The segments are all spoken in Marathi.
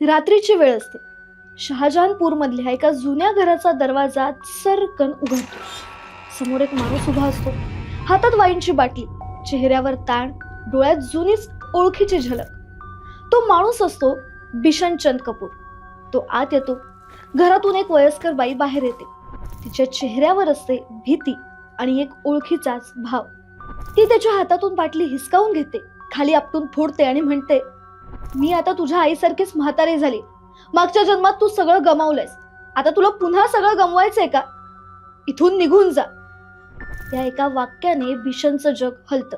रात्रीची वेळ असते. शहाजहानपूर मधल्या एका जुन्या घराचा दरवाजा सरकन उघडतो. समोर एक माणूस उभा असतो. हातात वाईनची बाटली चेहऱ्यावर ताण डोळ्यात जुनीच ओळखीची झलक. तो माणूस असतो बिशन चंद कपूर. तो आत येतो. घरातून एक वयस्कर बाई बाहेर येते. तिच्या चेहऱ्यावर असते भीती आणि एक ओळखीचाच भाव. ती त्याच्या हातातून बाटली हिसकावून घेते खाली आपटून फोडते आणि म्हणते मी आता तुझ्या आईसारखीच म्हातारी झाली. मागच्या जन्मात तू सगळं गमावलंयस. आता तुला पुन्हा सगळं गमवायचंय का? इथून निघून जा. त्या एका वाक्याने भीषणचं जग हलतं.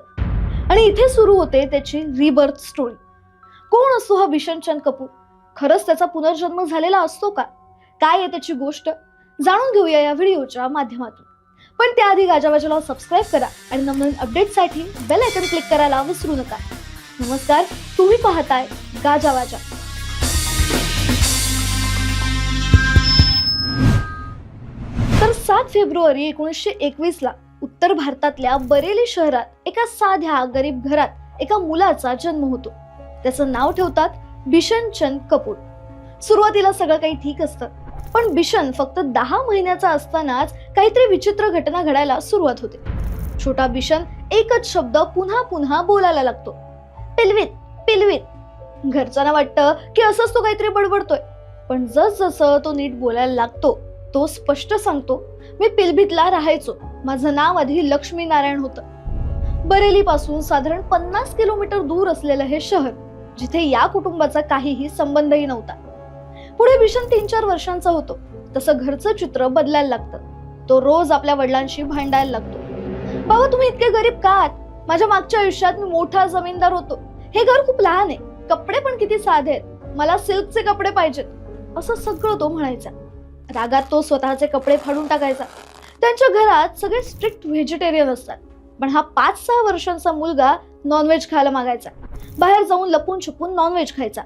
आणि इथे सुरू होते त्याची रिबर्थ स्टोरी कोण असतो हा भीषणचंद कपूर? खरंच त्याचा पुनर्जन्म झालेला असतो का? काय आहे त्याची गोष्ट? जाणून घेऊया या व्हिडिओच्या माध्यमातून. पण त्याआधी गाजावाजाला सबस्क्राईब करा आणि नवनवीन अपडेटसाठी बेल आयकन क्लिक करायला विसरू नका. नमस्कार तुम्ही पाहताय गाजावाजा तर सात फेब्रुवारी एकोणीसशे एकवीस ला उत्तर भारतातल्या बरेली शहरात एका साध्या गरीब घरात एका मुलाचा जन्म होतो. त्याचं नाव ठेवतात बिशन चंद कपूर. सुरुवातीला सगळं काही ठीक असतं पण बिशन फक्त दहा महिन्याचा असतानाच काहीतरी विचित्र घटना घडायला सुरुवात होते. छोटा बिशन एकच शब्द पुन्हा पुन्हा बोलायला लागतो. पिलवीत पिलवीत. घरच्यांना वाटतं की असंच तो काहीतरी बडबडतोय. पण जस जसं तो नीट बोलायला लागतो तो स्पष्ट सांगतो मी पिलभीतला राहायचो. माझं नाव आधी लक्ष्मी नारायण होतं. बरेली पासून साधारण पन्नास किलोमीटर दूर असलेलं हे शहर जिथे या कुटुंबाचा काहीही संबंधही नव्हता. पुढे भीषण तीन चार वर्षांचा होतो. तसं घरचं चित्र बदलायला लागतं. तो रोज आपल्या वडिलांशी भांडायला लागतो. बाबा तुम्ही इतके गरीब का आहात? माझ्या मागच्या आयुष्यात मी मोठा जमीनदार होतो. हे घर खूप लहान आहे. कपडे पण किती साधे आहेत. मला सिल्कचे कपडे पाहिजेत. असं सगळं तो म्हणायचा. रागात तो स्वतःचे कपडे फाडून टाकायचा. त्यांच्या घरात सगळे स्ट्रिक्ट व्हेजिटेरियन असतात. पण हा पाच सहा वर्षांचा मुलगा नॉनव्हेज खायला मागायचा. बाहेर जाऊन लपून छपून नॉनव्हेज खायचा.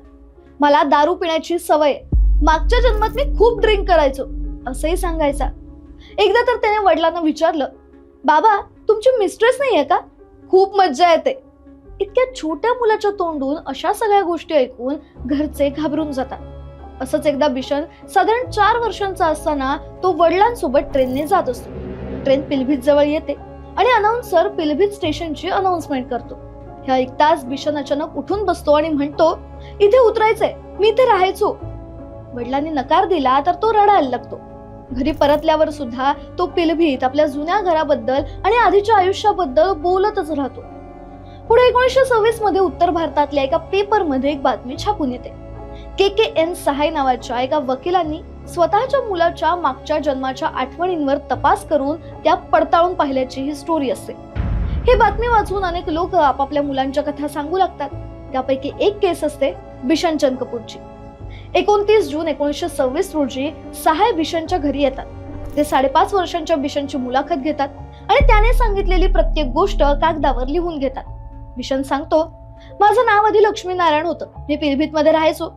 मला दारू पिण्याची सवय मागच्या जन्मात मी खूप ड्रिंक करायचो असंही सांगायचा. एकदा तर त्याने वडिलांना विचारलं बाबा तुमची मिस्ट्रेस नाही आहे का? खूप मज्जा येते. इतक्या छोट्या मुलाच्या तोंडून अशा सगळ्या गोष्टी ऐकून घरचे घाबरून जातात. असंच एकदा बिशन साधारण चार वर्षांचा असताना तो वडिलांसोबत ट्रेनने जात असतो. ट्रेन पिलभीत जवळ येते आणि अनाउन्सर पिलभीत स्टेशनची अनाउन्समेंट करतो. हे ऐकताच बिशन अचानक उठून बसतो आणि म्हणतो इथे उतरायचंय. मी इथे राहायचो. वडिलांनी नकार दिला तर तो रडायला लागतो. घरी परतल्यावर सुद्धा तो पिलभीत आपल्या जुन्या घराबद्दल आणि आधीच्या आयुष्याबद्दल बोलतच राहतो. पुढे एकोणीसशे सव्वीसमध्ये उत्तर भारतातल्या एका पेपरमध्ये एक बातमी छापून येते. के के एन सहाय नावाच्या एका वकिलांनी स्वतःच्या मुलाच्या मागच्या जन्माच्या आठवणींवर तपास करून त्या पडताळून पाहिल्याची ही स्टोरी असते. ही बातमी वाचून अनेक लोक आपापल्या मुलांच्या कथा सांगू लागतात. त्यापैकी एक केस असते बिशन चंद कपूरची. एकोणतीस जून एकोणीसशे सव्वीस रोजी सहाय बिशनच्या घरी येतात. ते साडेपाच वर्षांच्या बिशनची मुलाखत घेतात आणि त्याने सांगितलेली प्रत्येक गोष्ट कागदावर लिहून घेतात. भीषण सांगतो. माझं नाव आधी लक्ष्मीनारायण होतं. मी पिलभीत मध्ये राहायचो.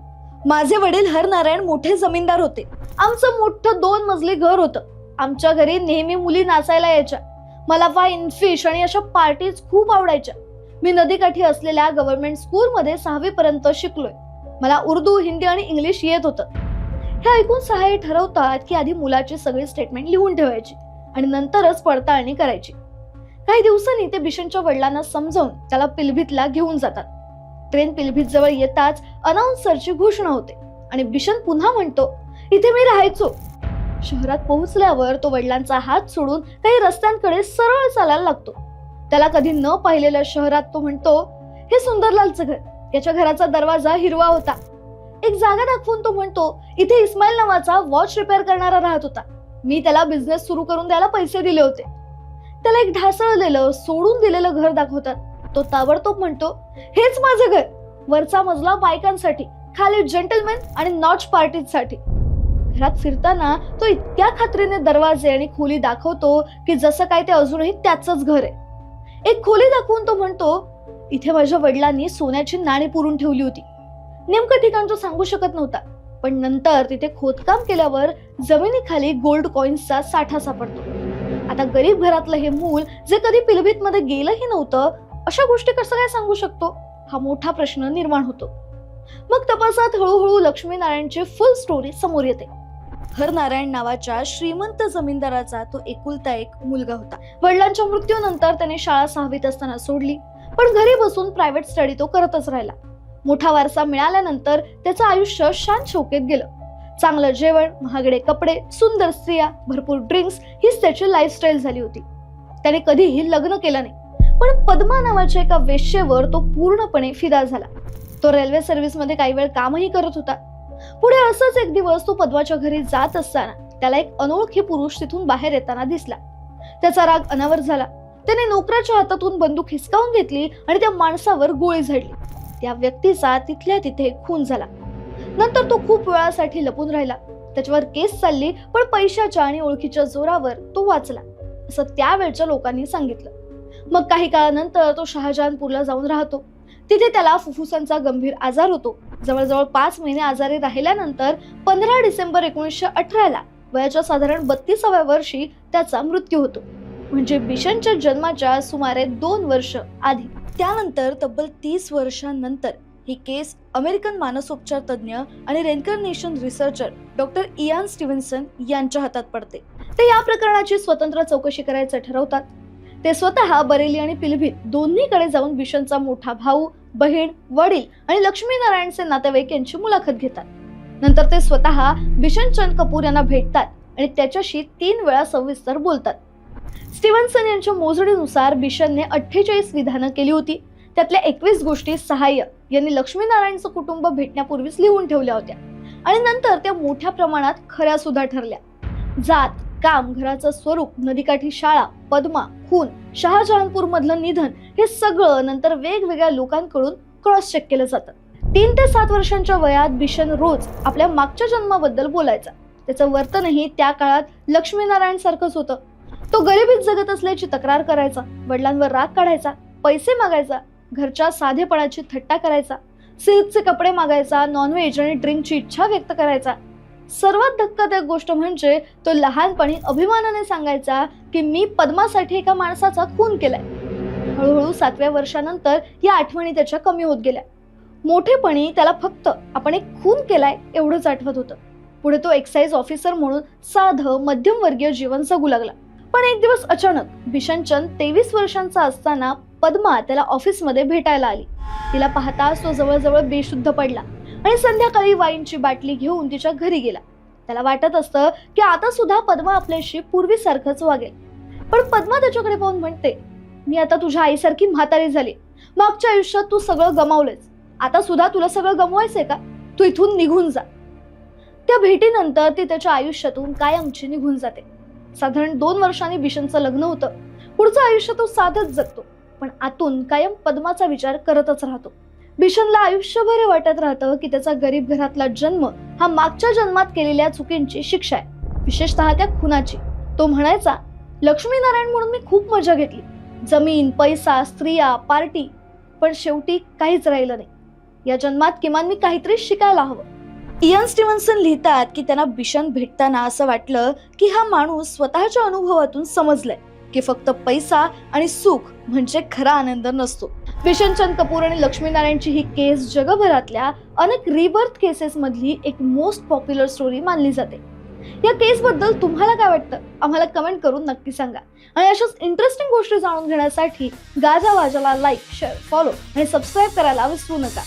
माझे वडील हरनारायण मोठे जमीनदार होते. आमचं मोठं दोन मजली घर होतं. आमच्या घरी नेहमी मुली नाचायला यायच्या. मला फाईन फिश आणि अशा पार्टीज खूप आवडायच्या. मी नदीकाठी असलेल्या गव्हर्नमेंट स्कूलमध्ये सहावी पर्यंत शिकलोय. मला उर्दू हिंदी आणि इंग्लिश येत होतं. हे ऐकून सहाय्य ठरवतात की आधी मुलाची सगळी स्टेटमेंट लिहून ठेवायची आणि नंतरच पडताळणी करायची. काही दिवसांनी ते भीषणच्या वडिलांना समजावून त्याला पिलभीतला घेऊन जातात. ट्रेन पिलभीत जवळ येताच अनाउन्सरची घोषणा होते आणि भीषण पुन्हा म्हणतो इथे मी राहायचो. शहरात पोहोचल्यावर तो वडिलांचा हात सोडून काही रस्त्यांकडे सरळ चालायला लागतो. त्याला कधी न पाहिलेल्या शहरात तो म्हणतो हे सुंदरलालचं घर. याच्या घराचा दरवाजा हिरवा होता. एक जागा दाखवून तो म्हणतो इथे इस्माईल नावाचा वॉच रिपेअर करणारा राहत होता. मी त्याला बिझनेस सुरू करून द्यायला पैसे दिले होते. त्याला एक ढासळलेलं सोडून दिलेलं घर दाखवतात. तो ताबडतोब म्हणतो हेच माझं घर. वरचा मजला बायकांसाठी खाली जेंटलमॅन आणि नॉच पार्टीसाठी घरात फिरताना तो इतक्या खात्रीने दरवाजे आणि खोली दाखवतो की जसं काय ते अजूनही त्याचंच घर आहे. एक खोली दाखवून तो म्हणतो इथे माझ्या वडिलांनी सोन्याची नाणी पुरून ठेवली होती. नेमकं ठिकाण तो सांगू शकत नव्हता पण नंतर तिथे खोदकाम केल्यावर जमिनीखाली गोल्ड कॉइन्सचा साठा सापडतो. आता गरीब घरातलं हे मूल जे कधी पिलभीत मध्ये गेलंही नव्हतं अशा गोष्टी कसं काय सांगू शकतो? हा मोठा प्रश्न निर्माण होतो. मग तपासात हळूहळू लक्ष्मीनारायणची फुल स्टोरी समोर येते. हरनारायण नावाच्या श्रीमंत जमीनदाराचा तो एकुलता एक मुलगा होता. वडिलांच्या मृत्यूनंतर त्याने शाळा सहावीत असताना सोडली पण घरी बसून प्रायव्हेट स्टडी तो करतच राहिला. मोठा वारसा मिळाल्यानंतर त्याचं आयुष्य शांत शौकेत गेलं. चांगलं जेवण महागडे कपडे सुंदर स्त्रिया भरपूर ड्रिंक्स हीच त्याची लाईफस्टाईल झाली होती. त्याने कधीही लग्न केलं नाही. पण पद्मा नावाच्या एका वेश्येवर तो पूर्णपणे फिदा झाला. तो रेल्वे सर्व्हिसमध्ये काही वेळ कामही करत होता. पुढे असंच एक दिवस तो पद्माच्या घरी जात असताना त्याला एक अनोळखी पुरुष तिथून बाहेर येताना दिसला. त्याचा राग अनावर झाला. त्याने नोकराच्या हातातून बंदूक हिसकावून घेतली आणि त्या माणसावर गोळी झडली. त्या व्यक्तीचा तिथल्या तिथे खून झाला. नंतर तो खूप वेळासाठी लपून राहिला. त्याच्यावर केस चालली पण पैशाच्या आणि ओळखीच्या जोरावर तो वाचला. असं त्यावेळच्या लोकांनी सांगितलं. मग काही काळानंतर तो शहाजहानपूरला जाऊन राहतो. तिथे त्याला फुफ्फुसांचा गंभीर आजार होतो. जवळजवळ पाच महिने आजारी राहिल्यानंतर पंधरा डिसेंबर एकोणीसशे अठराला वयाच्या साधारण बत्तीसाव्या वर्षी त्याचा मृत्यू होतो. म्हणजे बिशनच्या जन्माच्या सुमारे दोन वर्ष आधी. त्यानंतर तब्बल तीस वर्षांनंतर ही केस अमेरिकन मानसोपचार तज्ज्ञ आणि reincarnation researcher doctor Ian Stevenson यांच्या हातात पडते. ते या प्रकरणाची स्वतंत्र चौकशी करायचं ठरवतात. ते स्वतः बरेली आणि पिलभीत दोन्हीकडे जाऊन बिशनचा मोठा भाऊ बहीण वडील आणि लक्ष्मीनारायणचे नातेवाईक यांची मुलाखत घेतात. नंतर ते स्वतः बिशन चंद कपूर यांना भेटतात आणि त्याच्याशी तीन वेळा सविस्तर बोलतात. स्टीव्हन्सन यांच्या मोजणीनुसार बिशनने अठ्ठेचाळीस विधानं केली होती. त्यातल्या एकवीस गोष्टी सहाय्य यांनी लक्ष्मीनारायणचं कुटुंब भेटण्यापूर्वीच लिहून ठेवल्या होत्या. आणि नंतर त्या मोठ्या प्रमाणात खऱ्या सुद्धा ठरल्या. जात काम घराचं स्वरूप नदीकाठी शाळा पद्मा खून शहाजहानपूर मधलं निधन हे सगळं नंतर वेगवेगळ्या लोकांकडून क्रॉस चेक केलं जातं. तीन ते सात वर्षांच्या वयात बिशन रोज आपल्या मागच्या जन्माबद्दल बोलायचा. त्याचं वर्तनही त्या काळात लक्ष्मीनारायण सारखंच होतं. तो गरिबीत जगत असल्याची तक्रार करायचा वडिलांवर राग काढायचा पैसे मागायचा घरच्या साधेपणाची थट्टा करायचा सिल्कचे कपडे मागायचा नॉनव्हेज आणि ड्रिंकची इच्छा व्यक्त करायचा. सर्वात धक्कादायक गोष्ट म्हणजे तो लहानपणी अभिमानाने सांगायचा की मी पद्मासाठी एका माणसाचा खून केलाय. हळूहळू सातव्या वर्षानंतर या आठवणी त्याच्या कमी होत गेल्या. मोठेपणी त्याला फक्त आपण एक खून केलाय एवढंच आठवत होतं. पुढे तो एक्साईज ऑफिसर म्हणून साधं मध्यमवर्गीय जीवन जगू लागला. पण एक दिवस अचानक बिशनचंद तेवीस वर्षांचा असताना पद्मा त्याला ऑफिसमध्ये भेटायला आली. तिला पाहताच तो जवळजवळ बेशुद्ध पडला आणि संध्याकाळी वाईनची बाटली घेऊन तिच्या घरी गेला. त्याला वाटत असतं की आता सुद्धा पद्मा आपल्याशी पूर्वीसारखंच वागेल. पण पद्मा त्याच्याकडे पाहून म्हणते मी आता तुझ्या आईसारखी म्हातारी झाली. मागच्या आयुष्यात तू सगळं गमावलंयस. आता सुद्धा तुला सगळं गमवायचंय का? तू इथून निघून जा. त्या भेटीनंतर ती त्याच्या आयुष्यातून कायमची निघून जाते. साधारण दोन वर्षांनी बिशनचं लग्न होतं. पुढचं आयुष्य तो साधच जगतो. पण आतून कायम पद्माचा विचार करतच राहतो. भीषणला आयुष्यभर वाटत राहतं की त्याचा गरीब घरातला जन्म हा मागच्या जन्मात केलेल्या चुकींची शिक्षा आहे. विशेषतः त्या खुनाची. तो म्हणायचा लक्ष्मीनारायण म्हणून मी खूप मजा घेतली. जमीन पैसा स्त्रिया पार्टी पण शेवटी काहीच राहिलं नाही. या जन्मात किमान मी काहीतरी शिकायला हवं. इयन स्टीव्हन्सन लिहितात की त्यांना भीषण भेटताना असं वाटलं की हा माणूस स्वतःच्या अनुभवातून समजलाय. की फक्त पैसा आणि सुख म्हणजे खरा आनंद नसतो. विशनचंद कपूर आणि लक्ष्मीनारायणची ही केस जगभरातल्या अनेक रिबर्थ केसेस मधली एक मोस्ट पॉप्युलर स्टोरी मानली जाते. या केसबद्दल तुम्हाला काय वाटतं? आम्हाला कमेंट करून नक्की सांगा. आणि अशाच इंटरेस्टिंग गोष्टी जाणून घेण्यासाठी गाजा वाजाला लाईक शेअर फॉलो आणि सबस्क्राईब करायला विसरू नका.